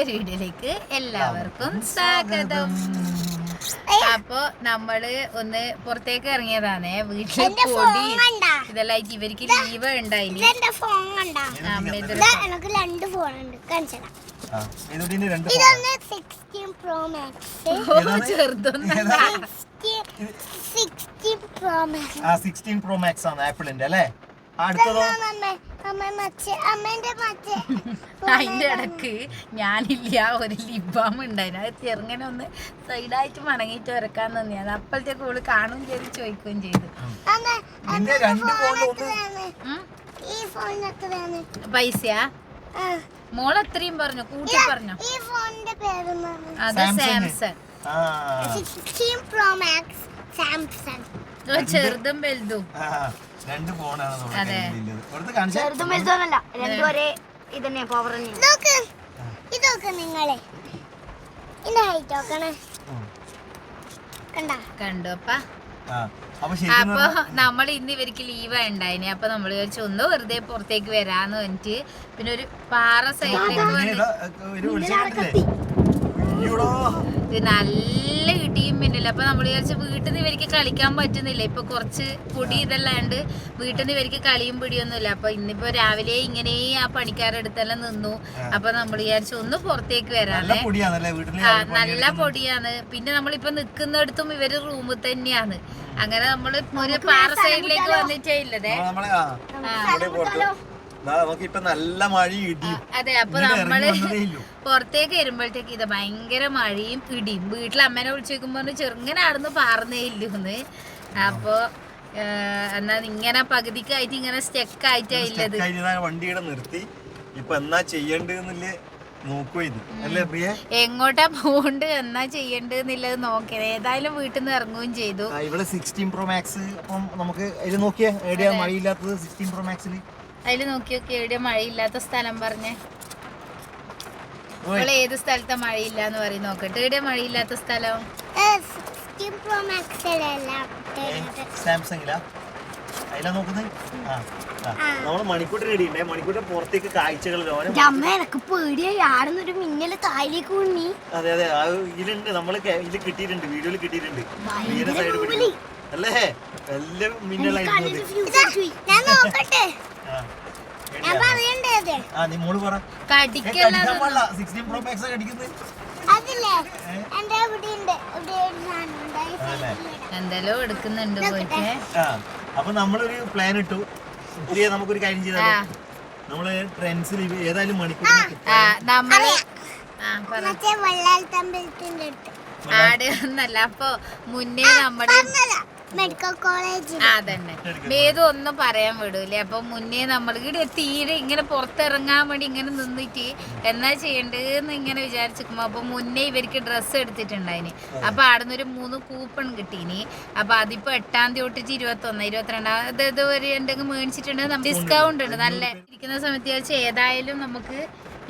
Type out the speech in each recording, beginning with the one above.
പുതിയൊരു വീഡിയോയിലേക്ക് എല്ലാവർക്കും സ്വാഗതം. അപ്പൊ നമ്മൾ ഒന്ന് പുറത്തേക്ക് ഇറങ്ങിയതാണേ വീട്ടിൽ പൊടി ഇതെല്ലാം ആയിട്ട് ഇവർക്ക് ലീവ് ഉണ്ടായി ഇതെന്റെ ഫോൺ കണ്ടാ. എനിക്ക് രണ്ട് ഫോൺ ഉണ്ട്. കാണിച്ചതാ. ഇതൊന്ന് sixteen pro max sixteen pro max ആ സിക്സ്റ്റീൻ പ്രോ മാക്സ് ആണ് ആപ്പിളിന്റെ അല്ലേ? അടുത്തതോ? അമ്മ അമ്മ മച്ചേ അമ്മേന്റെ മച്ചേ. അതിന്റെ ഇടയ്ക്ക് ഞാനില്ല ഒരു ലിബാം ഉണ്ടായിരുന്നു അത് ചെറുങ്ങനെ ഒന്ന് സൈഡായിട്ട് മണങ്ങിയിട്ട് വരക്കാൻ തന്നെ അത് അപ്പോഴത്തേക്ക് ഓൾ കാണുകയും ചെയ്ത് ചോദിക്കുകയും ചെയ്തു. പൈസയാ? ആ, മോൾ എത്രയും പറഞ്ഞു കൂട്ടി പറഞ്ഞു? അത് സാംസങ്. ചെറുതും വലുതും. ആ, രണ്ട് ഫോണാണ് നമ്മുടെ. കയ്യിലുള്ളത്. കാണിച്ചാ ചെറുതും വലുതൊന്നല്ല രണ്ടും ഒരേ ഇതന്നെ പവർ തന്നെയാണ് നോക്ക്. ഇതൊക്കെ നിങ്ങളെ. ഇതിന്റെ ഹൈറ്റ് നോക്കണേ ഉം. കണ്ടാ? കണ്ടു അപ്പ. ആ, അപ്പൊ ശരിക്കും അപ്പൊ നമ്മൾ ഇന്ന് ഇവർക്ക് ലീവ് ഉണ്ടായിന്. അപ്പൊ നമ്മൾ വിചാരിച്ചു ഒന്ന് വെറുതെ പുറത്തേക്ക് വരാന്ന് പറഞ്ഞിട്ട് പിന്നെ ഒരു പാറ സൈഡിലേക്ക് പറഞ്ഞാ വന്നിട്ട് ഇതാ, ഒരു വെളിച്ചം കണ്ടില്ലേ? അയ്യോടാ. ഇത് നല്ല മിന്നല അപ്പൊ നമ്മൾ വിചാരിച്ചു വീട്ടിൽ നിന്ന് ഇവർക്ക് കളിക്കാൻ പറ്റുന്നില്ല. ഇപ്പൊ കുറച്ച് പൊടി ഇതല്ലാണ്ട് വീട്ടിൽ നിന്ന് ഇവർക്ക് കളിയും പിടിയൊന്നുമില്ല. അപ്പൊ ഇന്നിപ്പോ രാവിലെ ഇങ്ങനെ ആ പണിക്കാരെടുത്തെല്ലാം നിന്നു. അപ്പൊ നമ്മൾ വിചാരിച്ചു ഒന്ന് പുറത്തേക്ക് വരാല്ലേ ആ, നല്ല പൊടിയാണ്. പിന്നെ നമ്മളിപ്പോ നിക്കുന്നിടത്തും ഇവർ റൂമിൽ തന്നെയാണ്. അങ്ങനെ നമ്മൾ ഒരു പാറ സൈഡിലേക്ക് വന്നിട്ടേ ഇല്ലതേ. ആ, ദാ നല്ല മഴ ഇടിയും. അതെ അപ്പൊ നമ്മൾ പുറത്തേക്ക് വരുമ്പോഴത്തേക്ക് ഇത് ഭയങ്കര മഴയും ഇടിയും. വീട്ടിൽ അമ്മേനെ വിളിച്ചു നോക്കുമ്പോ ചെറുങ്ങനെ ആടുന്ന് പാർന്നേ ഇല്ലെന്ന് അപ്പൊ എന്നാ ഇങ്ങനെ പകുതിക്കായിട്ട് ഇങ്ങനെ സ്റ്റെക്ക് ആയിട്ടാ ഇല്ലത്. Stuck ആയിട്ട് ഇതാ വണ്ടിയുടെ നിർത്തി. ഇപ്പൊ എന്നാ ചെയ്യണ്ടെന്നില്ലേ എങ്ങോട്ടാ പോണ്ട് എന്നാ ചെയ്യണ്ടെന്നുള്ളത് നോക്കിയത്. ഏതായാലും വീട്ടിൽ നിന്ന് ഇറങ്ങുകയും ചെയ്തു. ഇവിടെ സിക്സ്റ്റീൻ പ്രോ മാക്സ് അപ്പം നമുക്ക് നോക്കിയാ മഴയില്ലാത്തത് സിക്സ്റ്റീൻ പ്രോ മാക്സിൽ അതിൽ നോക്കി നോക്കി എവിടെയാ മഴയില്ലാത്ത സ്ഥലം പറഞ്ഞേ? നമ്മൾ ഏത് സ്ഥലത്താ മഴയില്ല എന്ന് പറയും നോക്കട്ടെ. എവിടെയാ മഴയില്ലാത്ത സ്ഥലം? സാംസങ്ങിലാ? അതിലാ നോക്കുന്നത്. നമ്മൾ പുറത്തേക്ക് കാഴ്ചകൾ മിന്നൽ താഴേക്ക് അതെ അതെ. ആ ഇതിലുണ്ട്. നമ്മൾ കിട്ടിയിട്ടുണ്ട്. വീഡിയോയിൽ കിട്ടിയിട്ടുണ്ട്. സൈഡ് അല്ലേ? എല്ലാം മിന്നലായിരുന്നു ഞാൻ നോക്കട്ടെ. ആ. നീ മോൾ പറ. Sixteen pro max. എന്തെല്ലോ എടുക്കുന്നുണ്ട് പോയിട്ട് അപ്പൊ നമ്മളൊരു പ്ലാൻ ഇട്ടു. നമുക്കൊരു കാര്യം ചെയ്താലോ? ആ. നമ്മൾ ട്രെൻസിൽ ഏതായാലും മണിക്കൂർ ആട് എന്നല്ല അപ്പൊ മുന്നേ നമ്മുടെ മെഡിക്കൽ കോളേജ് അതന്നെ. തന്നെ മേതു ഒന്നും പറയാൻ വിടൂലേ. അപ്പൊ മുന്നേ നമ്മൾ ഇവിടെ തീരെ ഇങ്ങനെ പുറത്തിറങ്ങാൻ വേണ്ടി ഇങ്ങനെ നിന്നിട്ട് എന്നാ ചെയ്യണ്ടെന്ന് ഇങ്ങനെ വിചാരിച്ചിരിക്കുമ്പോ അപ്പൊ മുന്നേ ഇവർക്ക് ഡ്രസ്സ് എടുത്തിട്ടുണ്ടായിന്. അപ്പൊ ആടുന്ന് ഒരു മൂന്ന് കൂപ്പൺ കിട്ടീനി. അപ്പൊ അതിപ്പോ എട്ടാം തീയതി തൊട്ടിട്ട് ഇരുപത്തി ഒന്ന് ഇരുപത്തിരണ്ടാം അതായത് ഒരു എന്തെങ്കിലും മേടിച്ചിട്ടുണ്ടെങ്കിൽ നമുക്ക് ഡിസ്കൗണ്ട് ഉണ്ട്. നല്ല ഇരിക്കുന്ന സമയത്ത് ഏതായാലും നമുക്ക്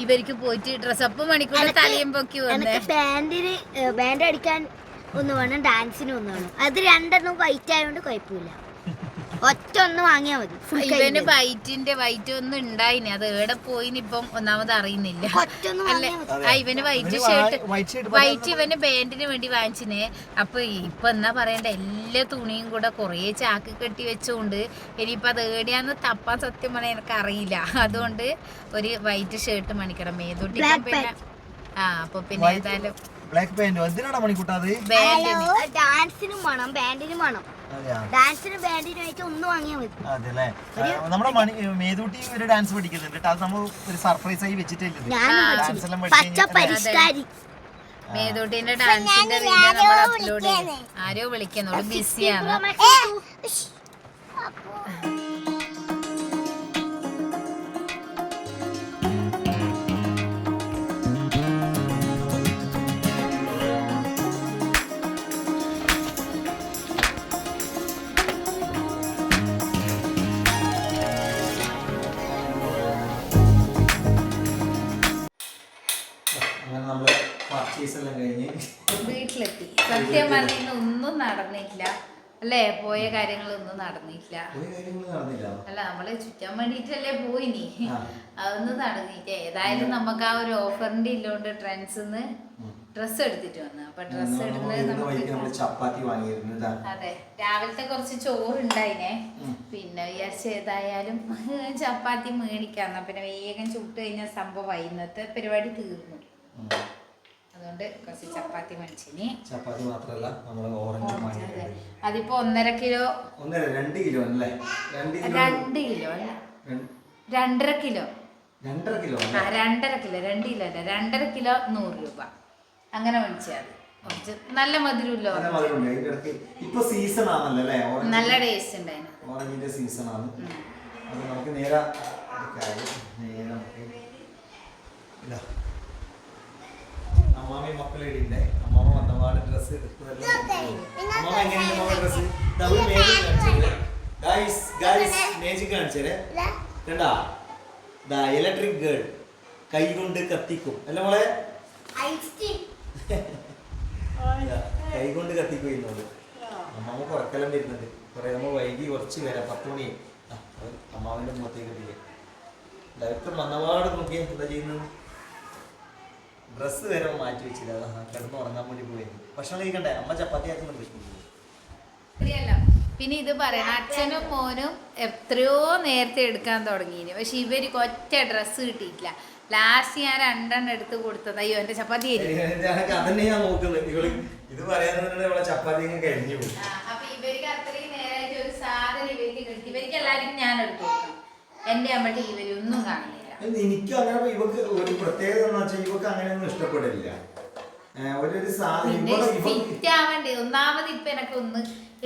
ഇവർക്ക് പോയിട്ട് ഡ്രസ്സപ്പ് അപ്പൊ മണിക്കൂർ തലയും പൊക്കി വന്നേ ബാൻഡിന് ബാൻഡ് അടിക്കാൻ ഒന്ന് വേണം ഡാൻസിന് ഒന്ന് വേണം. അത് രണ്ടെണ്ണം വൈറ്റ് ആയതുകൊണ്ട് കുഴപ്പമില്ല ഒറ്റ ഒന്ന് വാങ്ങിയാ മതി. ഇവന് വൈറ്റിന്റെ വൈറ്റ് ഒന്നും ഉണ്ടായിന്. അത് എവിടെ പോയിന് ഇപ്പം ഒന്നാമത് അറിയുന്നില്ല. ഒറ്റ ഒന്ന് അല്ല? ഇവന് വൈറ്റ് ഷർട്ട് വൈറ്റ് ഇവന് ബാൻഡിന് വേണ്ടി വാങ്ങിച്ചിന്. അപ്പൊ ഇപ്പൊ എന്നാ പറയണ്ട? എല്ലാ തുണിയും കൂടെ കൊറേ ചാക്ക് കെട്ടി വെച്ചുകൊണ്ട് ഇനിയിപ്പൊ അത് ഏടിയാന്ന് തപ്പാൻ സത്യം പറയാൻ എനിക്ക് അറിയില്ല. അതുകൊണ്ട് ഒരു വൈറ്റ് ഷർട്ട് മണിക്കണം മേതൊട്ടി പിന്നെ ആ അപ്പൊ പിന്നെ ഏതായാലും ബ്ലാക്ക് പാന്റ് എന്തിനാണ് മണിക്കൂട്ടാത് ഡാൻസിനും വേണം ബാൻഡിനും വേണം. ഡാൻസിനും ബാൻഡിനും ആയിട്ട് ഒന്ന് വാങ്ങിയാൽ മതി. അതെല്ലേ? നമ്മുടെ മണി മേതൂട്ടി ഒരു ഡാൻസ് പഠിക്കുന്നുണ്ട് കേട്ടോ. അത് നമ്മൾ ഒരു സർപ്രൈസ് ആയി വെച്ചിട്ടില്ല ഞാനും ഡാൻസ് എല്ലാം പഠിച്ചു പഠിച്ച് പച്ച പരിഷ്കാരി. മേതൂട്ടിന്റെ ഡാൻസിന്റെ വീഡിയോ നമ്മൾ അപ്ലോഡ് ചെയ്തു. ആരോ വിളിക്കുന്നു. ബിസിയാണ് പർച്ചേസ് എല്ലാം കഴിഞ്ഞ്. വീട്ടിലെത്തി. സത്യം പറഞ്ഞ ഒന്നും നടന്നില്ല. അല്ലേ? പോയ കാര്യങ്ങളൊന്നും നടന്നില്ല. അല്ല നമ്മൾ ചുറ്റാൻ വേണ്ടിട്ടല്ലേ പോയിനി. നീ അതൊന്നും നടന്നില്ല. ഏതായാലും നമുക്ക് ആ ഒരു ഓഫറിന്റെ ഇല്ലോണ്ട് ട്രെൻഡ്സ് ഡ്രസ് എടുത്തിട്ട് വന്നു. അപ്പൊ നമ്മൾ എടുക്കുന്നത് ചപ്പാത്തി. അതെ. രാവിലത്തെ കുറച്ച് ചോറുണ്ടായിനെ. പിന്നെ വിചാരിച്ച ഏതായാലും ചപ്പാത്തി മേടിക്കാന്ന പിന്നെ വേഗം ചുട്ട് കഴിഞ്ഞ സംഭവം ഇന്നത്തെ പരിപാടി തീർന്നു. അതുകൊണ്ട് കുറച്ച് ചപ്പാത്തി മേടിച്ചിനി ചപ്പാത്തി മാത്രമല്ല നമ്മൾ ഓറഞ്ച് അതെ. അതിപ്പോ ഒന്നര കിലോ? ഒന്നര രണ്ട് കിലോ അല്ലേ? രണ്ട് കിലോ രണ്ടര കിലോ. രണ്ടര കിലോ ആ രണ്ടര കിലോ രണ്ട് കിലോ അല്ല. രണ്ടര കിലോ നൂറ് രൂപ. അങ്ങനെ മേടിച്ചാൽ മതി. കുറച്ച് നല്ല മധുരമല്ലോ ഇപ്പൊ സീസൺ ആണല്ലോ അല്ലേ? നല്ല ടേസ്റ്റ് ഉണ്ടായിരുന്നു. ഓറഞ്ചിന്റെ സീസൺ ആണ്. അത് നമുക്ക് നേരെ. നേരെ നമുക്ക് ഇതാ. അമ്മാമയും അമ്മമ്മ വന്നപാട് ഡ്രസ്സ് അമ്മാമ എങ്ങനെയുണ്ട് അമ്മാമ ഡ്രസ്സ് ഡബിൾ മേജിക് കാണിച്ചത് ഗൈസ് ഗൈസ് മേജിക് കാണിച്ചേ. കണ്ടാ? ദാ ഇലക്ട്രിക് ഗേൾ കൈ കൊണ്ട് കത്തിക്കും. അല്ല മോളെ? കൈ കൊണ്ട് കത്തിക്കും ഇന്നോട് അമ്മാമ കുറക്കെല്ലാം വരുന്നത് കുറേ നമ്മൾ വൈകി കുറച്ച് വരാം. പത്ത് മണി. അമ്മാവിന്റെ മുഖത്തേക്ക് എത്തിക്കുക ഡയറക്ടർ വന്നപാട് നോക്കിയാൽ എന്താ ചെയ്യുന്നത്? ഡ്രസ്സ് വരെ മാറ്റി വെച്ചില്ല. കിടന്ന് ഉറങ്ങാൻ വേണ്ടി പോയി ഭക്ഷണം കഴിക്കണ്ടേ? അമ്മ ചപ്പാത്തി ആക്കുന്നുണ്ട് പിന്നെ ഇത് പറയണം അച്ഛനും മോനും എത്രയോ നേരത്തെ എടുക്കാൻ തുടങ്ങിയിന്. പക്ഷെ ഇവർക്ക് ഒറ്റ ഡ്രസ്സ് കിട്ടിയിട്ടില്ല. ലാസ്റ്റ് ഞാൻ രണ്ടെണ്ണം എടുത്ത് കൊടുത്തത്. അയ്യോ എന്റെ ചപ്പാത്തി അതന്നെ ഞാൻ നോക്കുന്നത്. ഇവൾ ഇത് പറയാൻ ഇവിടെ ചപ്പാത്തി അങ്ങ് കഴിഞ്ഞു പോയി. അപ്പൊ ഇവർക്ക് അത്രയും നേരമായിട്ട് ഒരു സാധനം ഇവർക്ക് കിട്ടി. ഇവർക്ക് എല്ലാവർക്കും ഞാൻ എടുത്തു എന്റെ അമ്മട്ടി ഇവരൊന്നും കാണുന്നില്ല എനിക്ക് അങ്ങനെ ഇവക്ക് ഒരു പ്രത്യേകത എന്ന് വെച്ചാൽ ഇവക്ക് അങ്ങനെയൊന്നും ഇഷ്ടപ്പെടില്ല. ഒരു ഒന്നാമത് ഇപ്പൊ എനക്ക് ഒന്ന്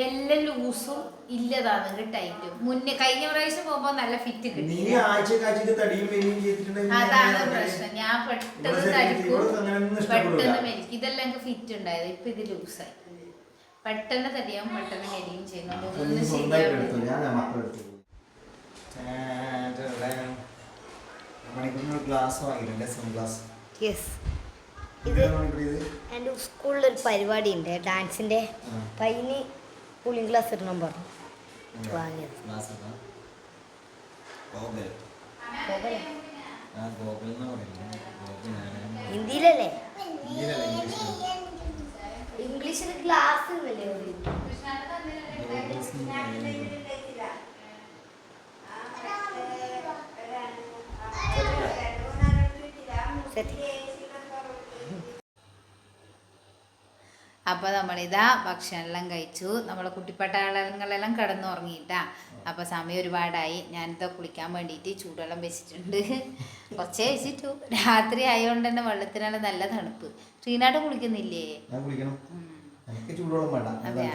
എല്ലാം ലൂസും ഇല്ലതാണ് ടൈറ്റും. മുന്നേ കഴിഞ്ഞ പ്രാവശ്യം പോകുമ്പോ നല്ല ഫിറ്റ് കിട്ടി. അതാണ് പ്രശ്നം. ഞാൻ പെട്ടെന്ന് തടിക്കും. പെട്ടെന്ന് മെലിക്കും. ഇതെല്ലാം എനിക്ക് ഫിറ്റ് ഉണ്ടായത്. ഇപ്പൊ ഇത് ലൂസായി. പെട്ടെന്ന് തടിയാവും പെട്ടെന്ന് മെലിയും ചെയ്യുന്നുണ്ട്. ഒന്നും സ്വന്തമായിട്ട് സ്കൂളിൽ ഒരു ഗ്ലാസ് വാങ്ങിയിട്ടുണ്ട് സൺ ഗ്ലാസ്. യെസ് ഇത് മണിക്കൂർ ഇത്? പരിപാടി ഉണ്ട് ഡാൻസിന്റെ. പൈന് കൂളിംഗ് ഗ്ലാസ് ഇടണം പറഞ്ഞു. വാങ്ങിയത്. ഗ്ലാസ് ഇംഗ്ലീഷിൽ ഗ്ലാസ് പോകലെ ആ ഗോഗൽ എന്ന് പറയുന്നത് ഗോഗൽ ഞാൻ ഹിന്ദിയിലല്ലേ ഇന്ത്യയിലല്ല ഇംഗ്ലീഷിലാണ് ഇംഗ്ലീഷിൽ ക്ലാസ് എന്നല്ലേ ഗോഗൽസ് അപ്പോൾ നമ്മളിതാ ഭക്ഷണമെല്ലാം കഴിച്ചു. നമ്മളെ കുട്ടിപ്പട്ടാളങ്ങളെല്ലാം കിടന്നുറങ്ങിയിട്ടാ. അപ്പൊ സമയം ഒരുപാടായി. ഞാനിതാ കുളിക്കാൻ വേണ്ടിയിട്ട് ചൂടുവെള്ളം വെച്ചിട്ടുണ്ട്. കുറച്ചേ വെച്ചിട്ടു. രാത്രി ആയതുകൊണ്ട് തന്നെ വെള്ളത്തിനാണ് നല്ല തണുപ്പ്. ശ്രീനാട് കുളിക്കുന്നില്ലേ? ഞാൻ കുളിക്കണം. എനിക്ക് ചൂടുവെള്ളം വേണ്ട. ഞാൻ അതെയാ?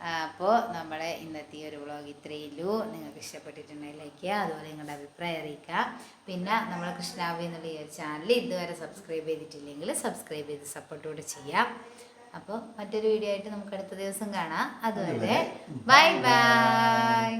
അപ്പോൾ നമ്മളെ ഇന്നത്തെ ഈ ഒരു വ്ളോഗ് ഇത്രയുള്ളൂ നിങ്ങൾക്ക് ഇഷ്ടപ്പെട്ടിട്ടുണ്ടെങ്കിൽ ലൈക്ക് ചെയ്യുക അതുപോലെ നിങ്ങളുടെ അഭിപ്രായം അറിയിക്കുക. പിന്നെ നമ്മളെ കൃഷ്ണാവി എന്നുള്ള ഈ ഒരു ചാനൽ ഇതുവരെ സബ്സ്ക്രൈബ് ചെയ്തിട്ടില്ലെങ്കിൽ സബ്സ്ക്രൈബ് ചെയ്ത് സപ്പോർട്ടോടെ ചെയ്യാം അപ്പോൾ മറ്റൊരു വീഡിയോ ആയിട്ട് നമുക്ക് അടുത്ത ദിവസം കാണാം. അതുവരെ ബൈ ബൈ